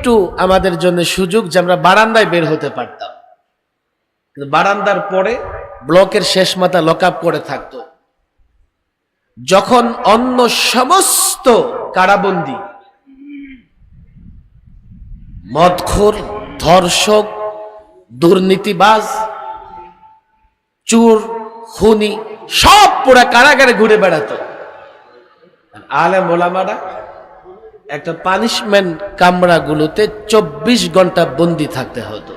একটু আমাদের জন্য সুযোগ যে আমরা বারান্দায় বের হতে পারতাম। কিন্তু বারান্দার পরে ব্লকের শেষ মাথা লক আপ করে থাকতো। যখন অন্য সমস্ত কারাবন্দী, মদখোর, ধর্ষক, দুর্নীতিবাজ, চুর, খুনি, সব পুরা কারাগারে ঘুরে বেড়াতো। আর আলেম ওলামারা একটা পানিশমেন্ট কামরাগুলোতে চব্বিশ ঘণ্টা বন্দি থাকতে হতো।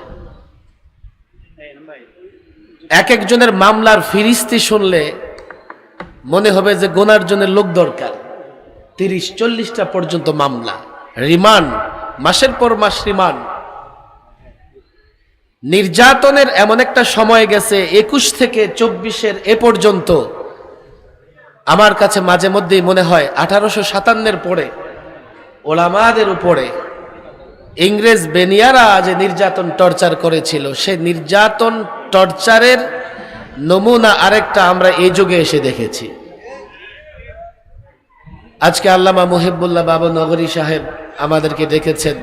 এক একজনের মামলার ফিরিস্তি শুনলে মনে হবে যে গোনার জন্য লোক দরকার। তিরিশ, চল্লিশটা পর্যন্ত মামলা। রিমান্ড, মাসের পর মাস রিমান্ড। নির্যাতনের এমন একটা সময় গেছে, একুশ থেকে চব্বিশের এ পর্যন্ত। আমার কাছে মাঝে মধ্যেই মনে হয়, আঠারোশো সাতান্নের পরে ওলামাদের উপরে ইংরেজ বেনিয়ারা যে নির্যাতন টর্চার করেছিল, সে নির্যাতন টর্চারের নমুনা আরেকটা আমরা এই যুগে এসে দেখেছি। আজকে আল্লামা মুহিবুল্লাহ বাবু নগরী সাহেব আমাদেরকে ডেকেছেন।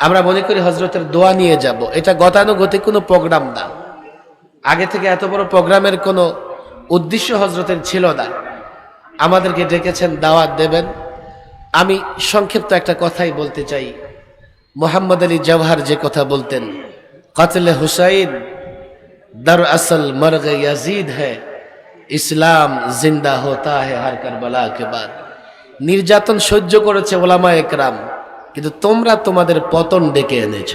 আমরা মনে করি হজরতের দোয়া নিয়ে যাব। এটা গতানুগতিক কোনো প্রোগ্রাম না। আগে থেকে এত বড় প্রোগ্রামের কোনো উদ্দেশ্য হজরতের ছিল না। আমাদেরকে ডেকেছেন, দাওয়াত দেবেন। আমি সংক্ষিপ্ত একটা কথাই বলতে চাই। মোহাম্মদ আলী জওহার যে কথা বলতেন, কাতলে হুসাইন, দর আসল মর্গ ইয়াজিদ হ্যাঁ ইসলাম জিন্দা হতা হ্যাঁ হার কারবালা কে বাদ। নির্যাতন সহ্য করেছে ওলামা একরাম, কিন্তু তোমরা তোমাদের পতন ডেকে এনেছ।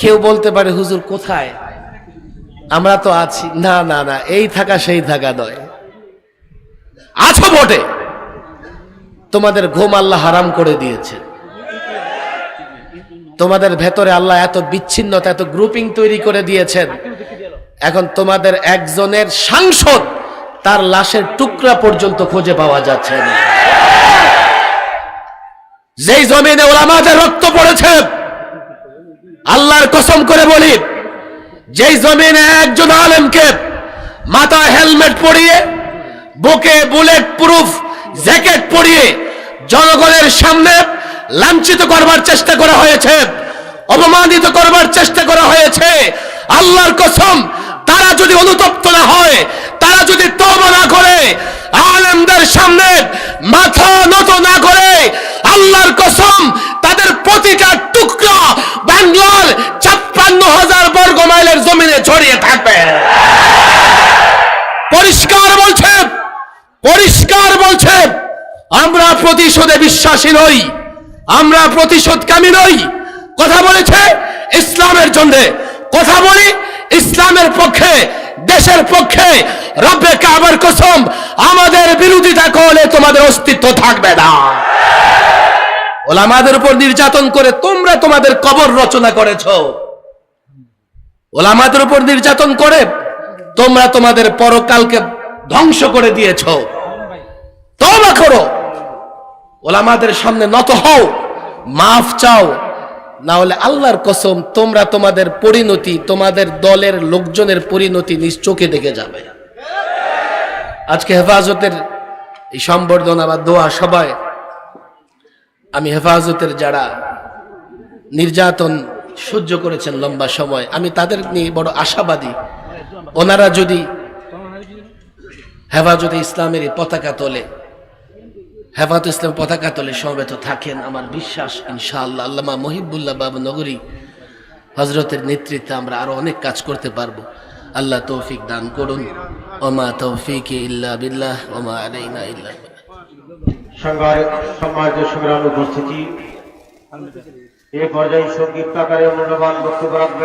কেউ বলতে পারে, হুজুর, কোথায়? আমরা তো আছি। না না না, এই থাকা, সেই থাকা নয়। আছো বটে? তোমাদের ঘুম আল্লাহ হারাম করে দিয়েছে। তোমাদের ভেতরে আল্লাহ এত বিচ্ছিন্নতা, এত গ্রুপিং তৈরি করে দিয়েছেন। এখন তোমাদের একজনের সাংসদ, তার লাশের টুকরা পর্যন্ত খুঁজে পাওয়া যাচ্ছে না। যেই জমিনে ওলামাদের রক্ত পড়েছে, আল্লাহর কসম করে বলি, যেই জমিনে একজন আলেমকে মাথা হেলমেট পরিয়ে, বুকে বুলেট প্রুফ জ্যাকেট পরিয়ে জনগণের সামনে লাঞ্ছিত করবার চেষ্টা করা হয়েছে, অপমানিত করবার চেষ্টা করা হয়েছে। আল্লাহর কসম, তারা যদি অনুতপ্ত না হয়, তারা যদি তওবা না করে, আলেমদের সামনে মাথা নত না করে, আল্লাহর কসম, তাদের প্রতিটা টুকরা বাংলার ছাপ্পান্ন হাজার বর্গ মাইলের জমিনে ছড়িয়ে থাকবে পরিষ্কার বলছে পরিষ্কার বলছে, আমরা প্রতিশোধে বিশ্বাসী নই, আমরা প্রতিশোধকামী নই। কথা বলেছে ইসলামের জন্য। কথা বলি ইসলামের পক্ষে, দেশের পক্ষে। রব্বে কাবার কসম, আমাদের বিরোধিতা করলে তোমাদের অস্তিত্ব থাকবে না। ওলামাদের উপর নির্যাতন করে তোমরা তোমাদের কবর রচনা করেছ। ওলামাদের উপর নির্যাতন করে তোমরা তোমাদের পরকালকে ধ্বংস করে দিয়েছ। তবা করো। ওলামাদের সামনে নত হও, মাফ চাও। না হলে আল্লাহর কসম, তোমরা তোমাদের পরিণতি, তোমাদের দলের লোকজনের পরিণতি নিজ চোখে দেখে যাবে। আজকে হেফাজতের এই সম্বর্ধনা বা দোয়া সবাই, আমি হেফাজতের যারা নির্যাতন সহ্য করেছেন লম্বা সময়, আমি তাদের নিয়ে বড় আশাবাদী। ওনারা যদি হেফাজতে ইসলামের পতাকা তোলে হেফাজত ইসলাম পতাকা তোলে সমবেত থাকেন আমার বিশ্বাস, ইনশাআল্লাহ। আল্লামা মহিবুল্লাহ বাবু নগরী হজরতের নেতৃত্বে আমরা আরও অনেক কাজ করতে পারব। আল্লাহ তৌফিক দান করুন। ওমা তৌফিক ইল্লা বিল্লাহ, ওমা আলাইনা ইল্লা। সমাজ সংগ্রাম উপস্থিতি। এ পর্যায়ে সংগীত আকারে মূল্যবান বক্তব্য রাখবেন।